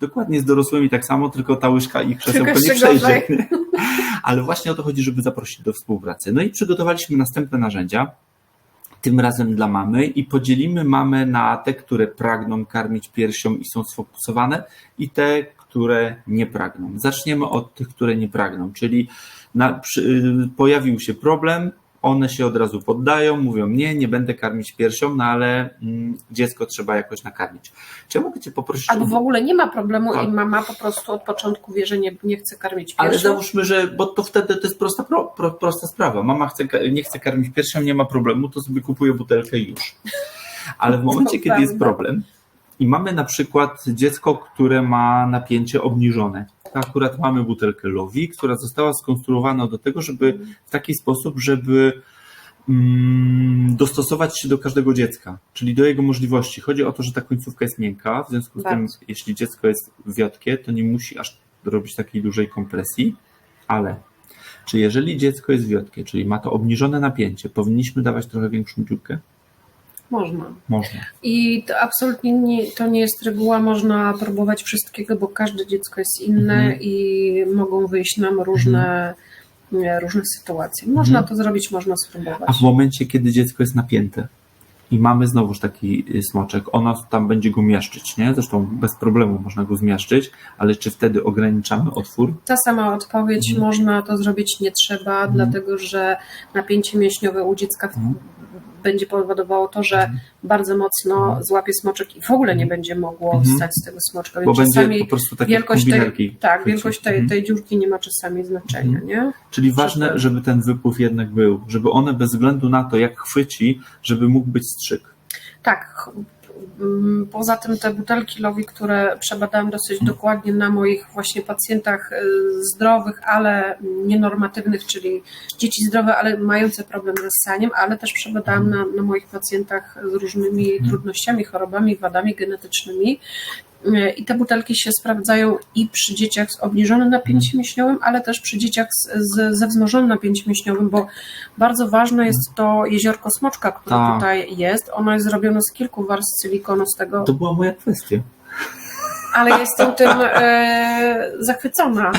Dokładnie z dorosłymi tak samo, tylko ta łyżka i krzesełko nie przejdzie. Ale właśnie o to chodzi, żeby zaprosić do współpracy. No i przygotowaliśmy następne narzędzia, tym razem dla mamy i podzielimy mamę na te, które pragną karmić piersią i są sfokusowane i te, które nie pragną. Zaczniemy od tych, które nie pragną, czyli na, przy, y, pojawił się problem, one się od razu poddają, mówią nie, nie będę karmić piersią, no ale mm, dziecko trzeba jakoś nakarmić. Czy ja mogę Cię poprosić Albo w ogóle nie ma problemu Tak. i mama po prostu od początku wie, że nie, nie chce karmić Ale piersią. załóżmy, że, bo to wtedy to jest prosta, pro, pro, prosta sprawa. Mama chce, nie chce karmić piersią, nie ma problemu, to sobie kupuje butelkę i już. Ale w momencie, kiedy jest problem i mamy na przykład dziecko, które ma napięcie obniżone, akurat mamy butelkę Lowi, która została skonstruowana do tego, żeby w taki sposób, żeby mm, dostosować się do każdego dziecka, czyli do jego możliwości. Chodzi o to, że ta końcówka jest miękka, w związku z tym, jeśli dziecko jest wiotkie, to nie musi aż robić takiej dużej kompresji, ale czy jeżeli dziecko jest wiotkie, czyli ma to obniżone napięcie, powinniśmy dawać trochę większą dziurkę? Można. Można. I to absolutnie nie, to nie jest reguła, można próbować wszystkiego, bo każde dziecko jest inne Mhm. i mogą wyjść nam różne, różne sytuacje. Można Mhm. to zrobić, można spróbować. A w momencie, kiedy dziecko jest napięte i mamy znowuż taki y, smoczek, ona tam będzie go mieszczyć, nie? Zresztą bez problemu można go zmieszczyć, ale czy wtedy ograniczamy otwór? Ta sama odpowiedź, Mhm. można to zrobić, nie trzeba, dlatego że napięcie mięśniowe u dziecka Mhm. Będzie powodowało to, że Mhm. bardzo mocno Mhm. złapie smoczek i w ogóle nie będzie mogło Mhm. wstać z tego smoczka. Bo Więc będzie czasami po prostu takie wielkość tej, tak, wielkość tej, Mhm. tej dziurki nie ma czasami znaczenia, nie? Czyli ważne, Super. żeby ten wypływ jednak był, żeby one bez względu na to, jak chwyci, żeby mógł być strzyk. Tak. Mm, Poza tym te butelki Lowi, które przebadałam dosyć dokładnie na moich właśnie pacjentach y, zdrowych, ale nienormatywnych, czyli dzieci zdrowe, ale mające problem ze ssaniem, ale też przebadałam na, na moich pacjentach z różnymi trudnościami, chorobami, wadami genetycznymi. Y, I te butelki się sprawdzają i przy dzieciach z obniżonym napięciem mięśniowym, ale też przy dzieciach z, ze wzmożonym napięciem mięśniowym, bo bardzo ważne jest to jeziorko smoczka, które Tak. tutaj jest. Ono jest zrobione z kilku warstw silikonu, z tego, To była moja kwestia. ale jestem tym e, zachwycona.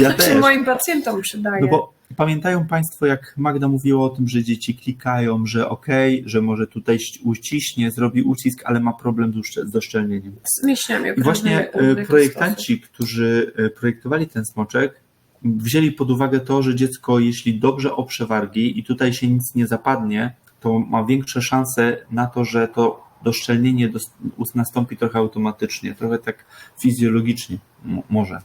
Ja też. moim pacjentom przydaje. No bo pamiętają Państwo, jak Magda mówiła o tym, że dzieci klikają, że okej, że może tutaj uciśnie, zrobi ucisk, ale ma problem z uszcze- z doszczelnieniem. z mięśniami I właśnie e, projektanci, którzy e, projektowali ten smoczek, wzięli pod uwagę to, że dziecko, jeśli dobrze oprze wargi i tutaj się nic nie zapadnie, to ma większe szanse na to, że to doszczelnienie nastąpi trochę automatycznie, trochę tak fizjologicznie może.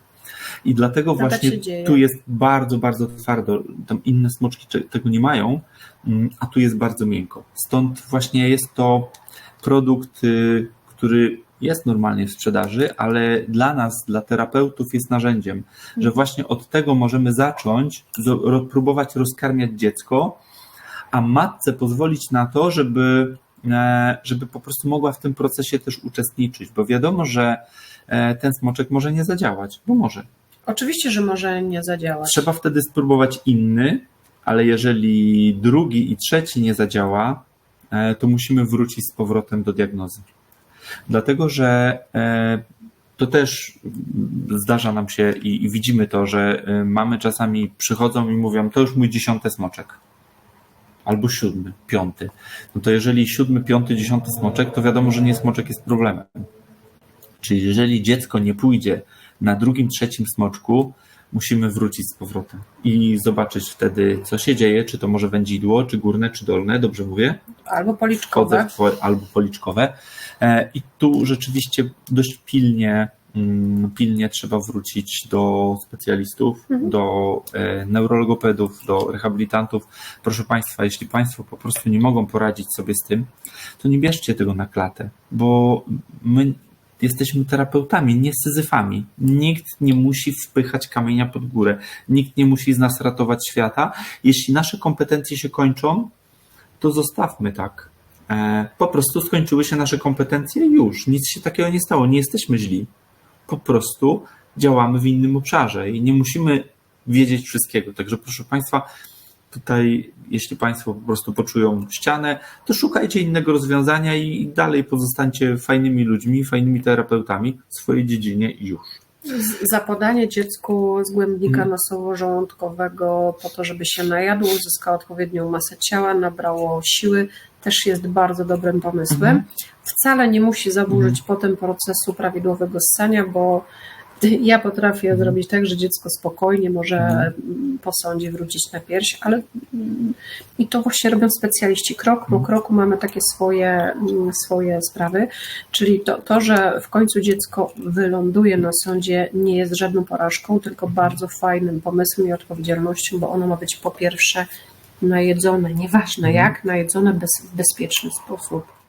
I dlatego No tak właśnie tu jest bardzo, bardzo twardo. Tam inne smoczki tego nie mają, mm, a tu jest bardzo miękko. Stąd właśnie jest to produkt, y, który jest normalnie w sprzedaży, ale dla nas, dla terapeutów jest narzędziem, że właśnie od tego możemy zacząć, próbować rozkarmiać dziecko, a matce pozwolić na to, żeby, e, żeby po prostu mogła w tym procesie też uczestniczyć, bo wiadomo, że ten smoczek może nie zadziałać, bo może. Oczywiście, że może nie zadziałać. Trzeba wtedy spróbować inny, ale jeżeli drugi i trzeci nie zadziała, e, to musimy wrócić z powrotem do diagnozy. Dlatego, że e, to też zdarza nam się i, widzimy to, że e, mamy czasami przychodzą i mówią, to już mój dziesiąty smoczek. Albo siódmy, piąty. No to jeżeli siódmy, piąty, dziesiąty smoczek, to wiadomo, że nie smoczek jest problemem. Czyli jeżeli dziecko nie pójdzie na drugim, trzecim smoczku, musimy wrócić z powrotem i zobaczyć wtedy, co się dzieje, czy to może wędzidło, czy górne, czy dolne, dobrze mówię? Albo policzkowe. albo policzkowe. E, I tu rzeczywiście dość pilnie, mm, pilnie trzeba wrócić do specjalistów, Mhm. do e, neurologopedów, do rehabilitantów. Proszę Państwa, jeśli Państwo po prostu nie mogą poradzić sobie z tym, to nie bierzcie tego na klatę, bo my jesteśmy terapeutami, nie syzyfami. Nikt nie musi wpychać kamienia pod górę. Nikt nie musi z nas ratować świata. Jeśli nasze kompetencje się kończą, to zostawmy tak. E, Po prostu skończyły się nasze kompetencje już. Nic się takiego nie stało. Nie jesteśmy źli. Po prostu działamy w innym obszarze i nie musimy wiedzieć wszystkiego. Także proszę Państwa, tutaj, jeśli Państwo po prostu poczują ścianę, to szukajcie innego rozwiązania i dalej pozostańcie fajnymi ludźmi, fajnymi terapeutami w swojej dziedzinie i już. Zapodanie dziecku zgłębnika Mhm. nosowo-żołądkowego po to, żeby się najadło, uzyskało odpowiednią masę ciała, nabrało siły, też jest bardzo dobrym pomysłem. Mhm. Wcale nie musi zaburzyć potem procesu prawidłowego ssania, bo ja potrafię Mhm. zrobić tak, że dziecko spokojnie może Mhm. po sądzie wrócić na pierś, ale mm, i to właśnie robią specjaliści. Krok po Mhm. kroku mamy takie swoje, mm, swoje sprawy, czyli to, to, że w końcu dziecko wyląduje na sądzie nie jest żadną porażką, tylko bardzo fajnym pomysłem i odpowiedzialnością, bo ono ma być po pierwsze najedzone, nieważne jak, najedzone bez, w bezpieczny sposób.